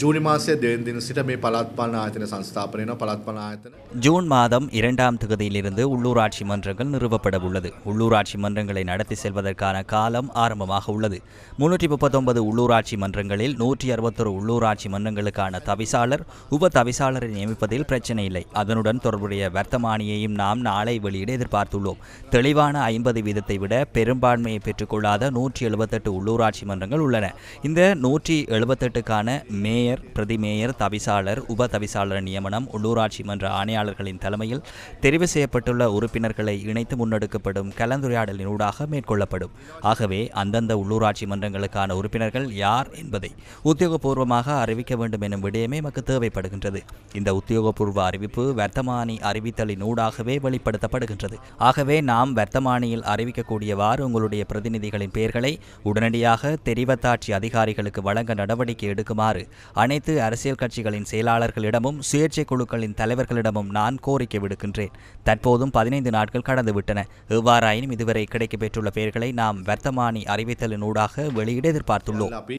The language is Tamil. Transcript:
ஜூனி மாசே தேர்ந்தின் சிட்ட மே பலாத்பாலன ஆயத்தன சன்ஸ்தாபனம் பலாத்பாலன ஆயத்தன? ஜூன் மாதம் இரண்டாம் தொகுதியிலிருந்து உள்ளூராட்சி மன்றங்கள் நிறுவப்பட உள்ளது. உள்ளூராட்சி மன்றங்களை நடத்தி செல்வதற்கான காலம் ஆரம்பமாக உள்ளது. முன்னூற்றி முப்பத்தொன்பது உள்ளூராட்சி மன்றங்களில் நூற்றி அறுபத்தொரு உள்ளூராட்சி மன்றங்களுக்கான தவிசாளர் உப தவிசாளரை நியமிப்பதில் பிரச்சனை இல்லை. அதனுடன் தொடர்புடைய வர்த்தமானியையும் நாம் நாளை வெளியிட எதிர்பார்த்துள்ளோம். தெளிவான ஐம்பது வீதத்தை விட பெரும்பான்மையை பெற்றுக்கொள்ளாத நூற்றி எழுபத்தெட்டு உள்ளூராட்சி மன்றங்கள் உள்ளன. இந்த நூற்றி எழுபத்தெட்டுக்கான மே மேயர் பிரதி மேயர் தவிசாளர் உப தவிசாளர் நியமனம் உள்ளூராட்சி மன்ற ஆணையாளர்களின் தலைமையில் தெரிவு செய்யப்பட்டுள்ள உறுப்பினர்களை இணைத்து முன்னெடுக்கப்படும் கலந்துரையாடலினூடாக மேற்கொள்ளப்படும். ஆகவே அந்தந்த உள்ளூராட்சி மன்றங்களுக்கான உறுப்பினர்கள் யார் என்பதை உத்தியோகபூர்வமாக அறிவிக்க வேண்டும் எனும் விடயமே நமக்கு தேவைப்படுகின்றது. இந்த உத்தியோகபூர்வ அறிவிப்பு வர்த்தமானி அறிவித்தலின் ஊடாகவே வெளிப்படுத்தப்படுகின்றது. ஆகவே நாம் வர்த்தமானியில் அறிவிக்கக்கூடியவாறு உங்களுடைய பிரதிநிதிகளின் பெயர்களை உடனடியாக தெரிவத்தாட்சி அதிகாரிகளுக்கு வழங்க நடவடிக்கை எடுக்குமாறு அனைத்து அரசியல் கட்சிகளின் செயலாளர்களிடமும் சுயேட்சை குழுக்களின் தலைவர்களிடமும் நான் கோரிக்கை விடுக்கின்றேன். தற்போதும் பதினைந்து நாட்கள் கடந்துவிட்டன. எவ்வாறாயினும் இதுவரை கிடைக்கப் பெற்றுள்ள பெயர்களை நாம் வர்த்தமானி அறிவித்தலினூடாக வெளியிட எதிர்பார்த்துள்ளோம்.